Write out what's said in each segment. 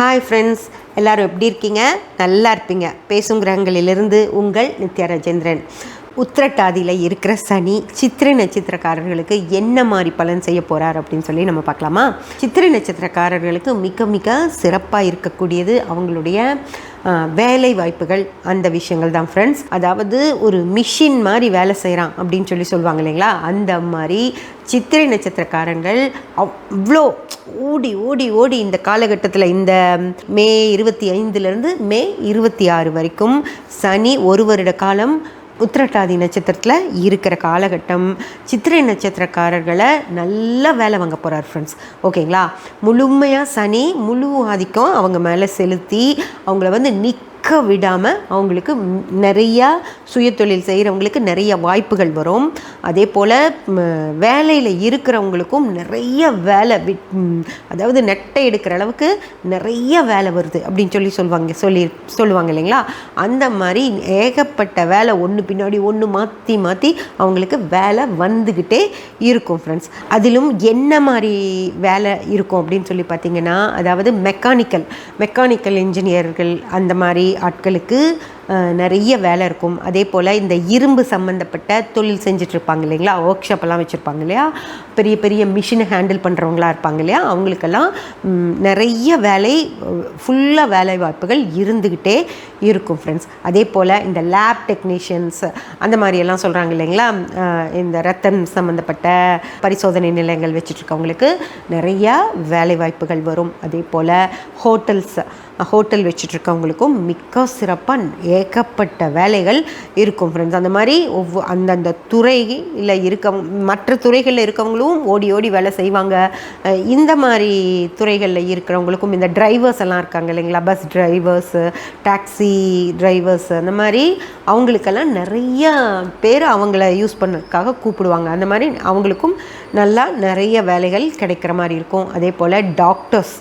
Hi friends எல்லோரும் எப்படி இருக்கீங்க? நல்லா இருப்பீங்க. பேசும் கிரகங்களிலிருந்து உங்கள் நித்யா ராஜேந்திரன். உத்திரட்டாதியில் இருக்கிற சனி சித்திரை நட்சத்திரக்காரர்களுக்கு என்ன மாதிரி பலன் செய்ய போகிறார் அப்படின்னு சொல்லி நம்ம பார்க்கலாமா? சித்திரை நட்சத்திரக்காரர்களுக்கு மிக மிக சிறப்பாக இருக்கக்கூடியது அவங்களுடைய வேலை வாய்ப்புகள் அந்த விஷயங்கள் தான் ஃப்ரெண்ட்ஸ் அதாவது ஒரு மிஷின் மாதிரி வேலை செய்கிறான் அப்படின்னு சொல்லி சொல்லுவாங்க இல்லைங்களா? அந்த மாதிரி சித்திரை நட்சத்திரக்காரங்கள் அவ்வளோ ஓடி ஓடி ஓடி இந்த காலகட்டத்தில் இந்த மே இருபத்தி ஐந்துலேருந்து மே இருபத்தி ஆறு வரைக்கும் சனி ஒரு வருட காலம் உத்திரட்டாதி நட்சத்திரத்தில் இருக்கிற காலகட்டம் சித்திரை நட்சத்திரக்காரர்களை நல்லா வேலை வாங்க போகிறார் ஃப்ரெண்ட்ஸ் ஓகேங்களா முழுமையாக சனி முழு ஆதிக்கம் அவங்க மேலே செலுத்தி அவங்கள வந்து நிக் நிற்க விடாமல் அவங்களுக்கு நிறையா சுயதொழில் செய்கிறவங்களுக்கு நிறைய வாய்ப்புகள் வரும். அதே போல் வேலையில் இருக்கிறவங்களுக்கும் நிறைய வேலை விட் அதாவது நெட்டை எடுக்கிற அளவுக்கு நிறைய வேலை வருது அப்படின்னு சொல்லி சொல்லுவாங்க சொல்லி சொல்லுவாங்க இல்லைங்களா? அந்த மாதிரி ஏகப்பட்ட வேலை ஒன்று பின்னாடி ஒன்று மாற்றி மாற்றி அவங்களுக்கு வேலை வந்துக்கிட்டே இருக்கும் ஃப்ரெண்ட்ஸ் அதிலும் என்ன மாதிரி வேலை இருக்கும் அப்படின்னு சொல்லி பார்த்தீங்கன்னா அதாவது மெக்கானிக்கல் மெக்கானிக்கல் இன்ஜினியர்கள் அந்த மாதிரி ஆட்களுக்கு நிறைய வேலை இருக்கும். அதே போல் இந்த இரும்பு சம்மந்தப்பட்ட தொழில் செஞ்சிட்ருப்பாங்க இல்லைங்களா? ஒர்க் ஷாப்பெல்லாம் வச்சுருப்பாங்க இல்லையா? பெரிய பெரிய மிஷினை ஹேண்டில் பண்ணுறவங்களா இருப்பாங்க இல்லையா? அவங்களுக்கெல்லாம் நிறைய வேலை ஃபுல்லாக வேலை வாய்ப்புகள் இருந்துக்கிட்டே இருக்கும் ஃப்ரெண்ட்ஸ் அதே போல் இந்த லேப் டெக்னீஷியன்ஸ் அந்த மாதிரியெல்லாம் சொல்கிறாங்க இல்லைங்களா? இந்த ரத்தம் சம்மந்தப்பட்ட பரிசோதனை நிலையங்கள் வச்சுட்ருக்கவங்களுக்கு நிறையா வேலை வாய்ப்புகள் வரும். அதே போல் ஹோட்டல்ஸ் ஹோட்டல் வச்சுட்ருக்கவங்களுக்கும் மிக்க சிறப்பாக ஏகப்பட்ட வேலைகள் இருக்கும் ஃப்ரெண்ட்ஸ் அந்த மாதிரி ஒவ்வொரு அந்தந்த துறையில் இருக்க மற்ற துறைகளில் இருக்கவங்களும் ஓடி ஓடி வேலை செய்வாங்க. இந்த மாதிரி துறைகளில் இருக்கிறவங்களுக்கும் இந்த டிரைவர்ஸ் எல்லாம் இருக்காங்க இல்லைங்களா? பஸ் டிரைவர்ஸு டாக்ஸி டிரைவர்ஸ் அந்த மாதிரி அவங்களுக்கெல்லாம் நிறைய பேர் அவங்கள யூஸ் பண்ணதுக்காக கூப்பிடுவாங்க. அந்த மாதிரி அவங்களுக்கும் நல்லா நிறைய வேலைகள் கிடைக்கிற மாதிரி இருக்கும். அதே போல் டாக்டர்ஸ்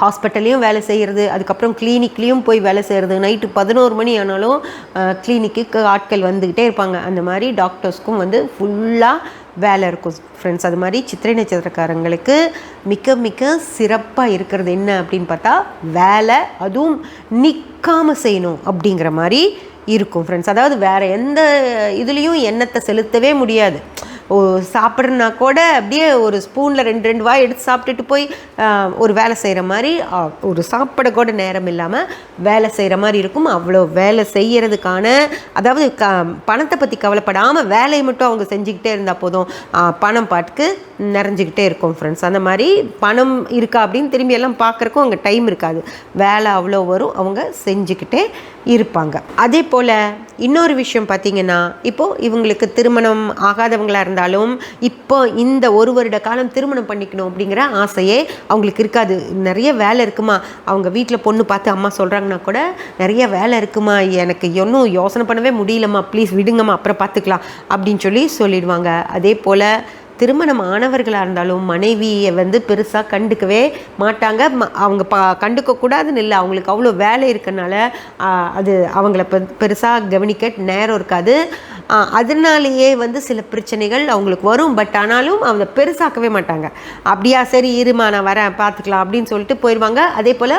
ஹாஸ்பிட்டல்லையும் வேலை செய்கிறது அதுக்கப்புறம் கிளினிக்லேயும் போய் வேலை செய்கிறது நைட்டு பதினோரு மணி ஆனாலும் கிளினிக்கு ஆட்கள் வந்துக்கிட்டே இருப்பாங்க. அந்த மாதிரி டாக்டர்ஸ்க்கும் வந்து ஃபுல்லாக வேலை இருக்கும் ஃப்ரெண்ட்ஸ் அது மாதிரி சித்திரை நட்சத்திரக்காரங்களுக்கு மிக மிக சிறப்பாக இருக்கிறது என்ன அப்படின்னு பார்த்தா வேலை அதுவும் நிற்காமல் செய்யணும் அப்படிங்கிற மாதிரி இருக்கும் ஃப்ரெண்ட்ஸ் அதாவது வேறு எந்த இதுலேயும் எண்ணத்தை செலுத்தவே முடியாது. சாப்பிட்றனா கூட அப்படியே ஒரு ஸ்பூனில் ரெண்டு ரெண்டு வாய் எடுத்து சாப்பிட்டுட்டு போய் ஒரு வேலை செய்கிற மாதிரி ஒரு சாப்பிட கூட நேரம் இல்லாமல் வேலை செய்கிற மாதிரி இருக்கும். அவ்வளோ வேலை செய்யறதுக்கான அதாவது க பணத்தை பற்றி கவலைப்படாமல் வேலையை மட்டும் அவங்க செஞ்சுக்கிட்டே இருந்தால் போதும். பணம் பாட்டுக்கு நிறைஞ்சிக்கிட்டே இருக்கும் ஃப்ரெண்ட்ஸ் அந்த மாதிரி பணம் இருக்கா அப்படின்னு திரும்பி எல்லாம் பார்க்குறக்கும் அங்கே டைம் இருக்காது. வேலை அவ்வளோ வரும். அவங்க செஞ்சுக்கிட்டே இருப்பாங்க. அதே போல் இன்னொரு விஷயம் பார்த்தீங்கன்னா இப்போது இவங்களுக்கு திருமணம் ஆகாதவங்களாக இருந்தால் இருந்தாலும் இப்போ இந்த ஒரு வருட காலம் திருமணம் பண்ணிக்கணும் அப்படிங்கிற ஆசையே அவங்களுக்கு இருக்காது. நிறைய வேலை இருக்குமா? அவங்க வீட்டில் பொண்ணு பார்த்து அம்மா சொல்கிறாங்கன்னா கூட நிறைய வேலை இருக்குமா? எனக்கு இன்னும் யோசனை பண்ணவே முடியலம்மா. ப்ளீஸ் விடுங்கம்மா அப்புறம் பார்த்துக்கலாம் அப்படின்னு சொல்லி சொல்லிடுவாங்க. அதே போல் திருமணம் ஆனவர்களாக இருந்தாலும் மனைவியை வந்து பெருசாக கண்டுக்கவே மாட்டாங்க. ம- அவங்க பா கண்டுக்க கூடாதுன்னு இல்லை. அவங்களுக்கு அவ்வளோ வேலை இருக்கனால அது அவங்கள பெ பெருசாக கவனிக்க நேரம் இருக்காது. அதனாலேயே வந்து சில பிரச்சனைகள் அவங்களுக்கு வரும். பட் ஆனாலும் அவங்க பெருசாக்கவே மாட்டாங்க. அப்படியா சரி இருமா நான் வரேன் பார்த்துக்கலாம் அப்படின்னு சொல்லிட்டு போயிடுவாங்க அதே போல்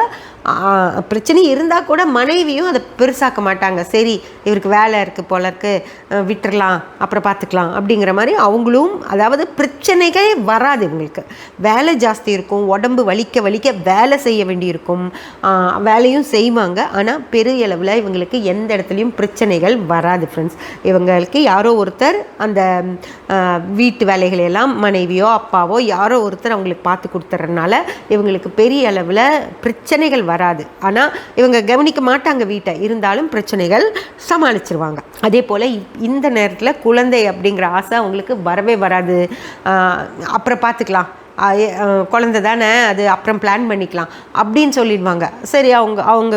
பிரச்சனை இருந்தால் கூட மனைவியும் அதை பெருசாக்க மாட்டாங்க. சரி இவருக்கு வேலை இருக்குது போல இருக்குது விட்டுறலாம் அப்புறம் பார்த்துக்கலாம் அப்படிங்கிற மாதிரி அவங்களும் அதாவது பிரச்சனைகள் வராது இவங்களுக்கு. வேலை ஜாஸ்தி இருக்கும் உடம்பு வலிக்க வலிக்க வேலை செய்ய வேண்டியிருக்கும். வேலையும் செய்வாங்க. ஆனால் பெரிய அளவில் இவங்களுக்கு எந்த இடத்துலையும் பிரச்சனைகள் வராது ஃப்ரெண்ட்ஸ் இவங்களுக்கு யாரோ ஒருத்தர் அந்த வீட்டு வேலைகளை எல்லாம் மனைவியோ அப்பாவோ யாரோ ஒருத்தர் அவங்களுக்கு பார்த்து கொடுத்துறதுனால இவங்களுக்கு பெரிய அளவில் பிரச்சனைகள் வராது. ஆனால் இவங்க கவனிக்க மாட்டாங்க வீட்டை. இருந்தாலும் பிரச்சனைகள் சமாளிச்சிருவாங்க. அதே போல் இந்த நேரத்தில் குழந்தை அப்படிங்கிற ஆசை அவங்களுக்கு வரவே வராது. அப்புறம் பார்த்துக்கலாம். குழந்த தானே அது அப்புறம் பிளான் பண்ணிக்கலாம். அப்படின்னு சொல்லிடுவாங்க. சரி அவங்க அவங்க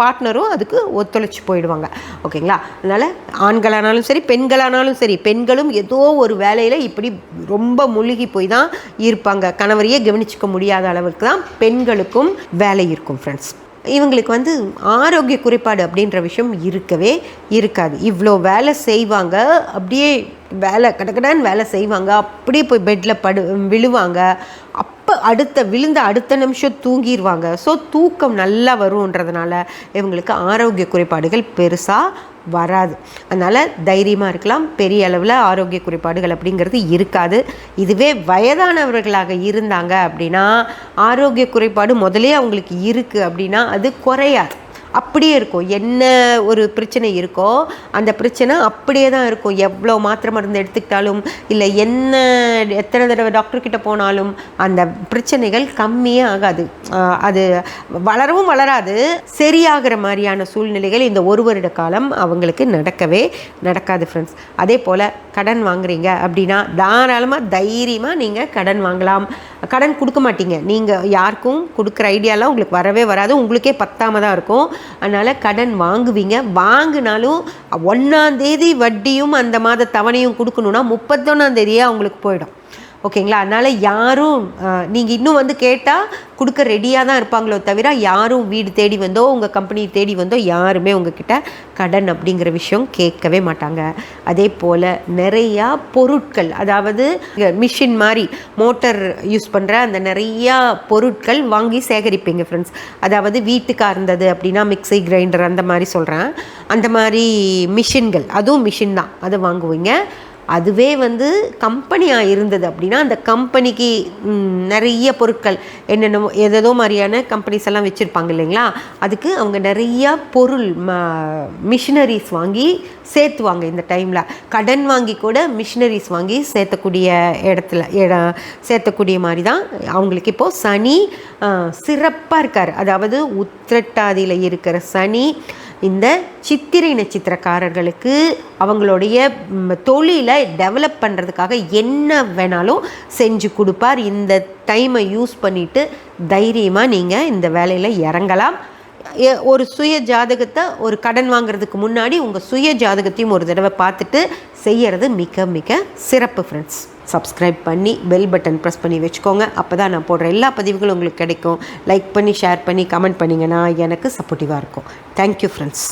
பார்ட்னரும் அதுக்கு ஒத்துழைச்சி போயிடுவாங்க. ஓகேங்களா? அதனால் ஆண்களானாலும் சரி பெண்களானாலும் சரி பெண்களும் ஏதோ ஒரு வேலையில் இப்படி ரொம்ப மூழ்கி போய் தான் இருப்பாங்க. கணவரையே கவனிச்சுக்க முடியாத அளவுக்கு தான் பெண்களுக்கும் வேலை இருக்கும் ஃப்ரெண்ட்ஸ் இவங்களுக்கு வந்து ஆரோக்கிய குறைபாடு அப்படின்ற விஷயம் இருக்கவே இருக்காது. இவ்வளோ வேலை செய்வாங்க அப்படியே வேலை கடக்கடான்னு வேலை செய்வாங்க. அப்படியே போய் பெட்டில் படு விழுவாங்க. அப்போ அப்போ அடுத்த விழுந்த அடுத்த நிமிஷம் தூங்கிடுவாங்க ஸோ தூக்கம் நல்லா வரும்ன்றதுனால இவங்களுக்கு ஆரோக்கிய குறைபாடுகள் பெருசாக வராது. அதனால் தைரியமாக இருக்கலாம். பெரிய அளவில் ஆரோக்கிய குறைபாடுகள் அப்படிங்கிறது இருக்காது. இதுவே வயதானவர்களாக இருந்தாங்க அப்படின்னா ஆரோக்கிய குறைபாடு முதலே அவங்களுக்கு இருக்குது அப்படின்னா அது குறையாது. அப்படியே இருக்கும். என்ன ஒரு பிரச்சனை இருக்கோ அந்த பிரச்சனை அப்படியே தான் இருக்கும். எவ்வளோ மாத்திரை மருந்து எடுத்துக்கிட்டாலும் இல்லை என்ன எத்தனை தடவை டாக்டர்கிட்ட போனாலும் அந்த பிரச்சனைகள் கம்மியே ஆகாது. அது வளரவும் வளராது. சரியாகிற மாதிரியான சூழ்நிலைகள் இந்த ஒரு வருட காலம் அவங்களுக்கு நடக்கவே நடக்காது ஃப்ரெண்ட்ஸ் அதே போல் கடன் வாங்குறீங்க அப்படின்னா தாராளமாக தைரியமாக நீங்கள் கடன் வாங்கலாம். கடன் கொடுக்க மாட்டீங்க. நீங்கள் யாருக்கும் கொடுக்குற ஐடியாலாம் உங்களுக்கு வரவே வராது. உங்களுக்கே பத்தாமல் தான் இருக்கும். அதனால் கடன் வாங்குவீங்க. வாங்கினாலும் ஒன்றாந்தேதி வட்டியும் அந்த மாத தவணையும் கொடுக்கணுன்னா முப்பத்தொன்னாந்தேதியே அவங்களுக்கு போயிடும். ஓகேங்களா? அதனால் யாரும் நீங்கள் இன்னும் வந்து கேட்டால் கொடுக்க ரெடியாக தான் இருப்பாங்களோ தவிர யாரும் வீடு தேடி வந்தோ உங்கள் கம்பெனி தேடி வந்தோ யாருமே உங்ககிட்ட கடன் அப்படிங்கிற விஷயம் கேட்கவே மாட்டாங்க. அதே போல் நிறையா பொருட்கள் அதாவது மிஷின் மாதிரி மோட்டர் யூஸ் பண்ணுற அந்த நிறையா பொருட்கள் வாங்கி சேகரிப்பீங்க ஃப்ரெண்ட்ஸ் அதாவது வீட்டுக்காக இருந்தது அப்படின்னா மிக்ஸி கிரைண்டர் அந்த மாதிரி சொல்கிறேன் அந்த மாதிரி மிஷின்கள் அதுவும் மிஷின் தான். அதை வாங்குவீங்க. அதுவே வந்து கம்பெனியாக இருந்தது அப்படின்னா அந்த கம்பெனிக்கு நிறைய பொருட்கள் என்னென்னமோ ஏதேதோ மாதிரியான கம்பெனிஸ் எல்லாம் வச்சுருப்பாங்க இல்லைங்களா? அதுக்கு அவங்க நிறையா பொருள் மிஷினரிஸ் வாங்கி சேர்த்துவாங்க இந்த டைமில். கடன் வாங்கி கூட மிஷினரிஸ் வாங்கி சேர்த்தக்கூடிய இடத்துல இட சேர்த்தக்கூடிய மாதிரி தான் அவங்களுக்கு இப்போது சனி சிறப்பாக இருக்கார். அதாவது உத்திரட்டாதியில் இருக்கிற சனி இந்த சித்திரை நட்சத்திரக்காரர்களுக்கு அவங்களுடைய தொழிலை டெவலப் பண்ணுறதுக்காக என்ன வேணாலும் செஞ்சு கொடுப்பார். இந்த டைமை யூஸ் பண்ணிவிட்டு தைரியமாக நீங்கள் இந்த வேலையில் இறங்கலாம். ஒரு சுய ஜாதகத்தை ஒரு கடன் வாங்குறதுக்கு முன்னாடி உங்கள் சுய ஜாதகத்தையும் ஒரு தடவை பார்த்துட்டு செய்யறது மிக மிக சிறப்பு ஃப்ரெண்ட்ஸ் சப்ஸ்கிரைப் பண்ணி பெல் பட்டன் ப்ரெஸ் பண்ணி வச்சுக்கோங்க. அப்போ தான் நான் போடுற எல்லா பதிவுகளும் உங்களுக்கு கிடைக்கும். லைக் பண்ணி ஷேர் பண்ணி கமெண்ட் பண்ணிங்கன்னா எனக்கு சப்போர்ட்டிவாக இருக்கும். Thank you friends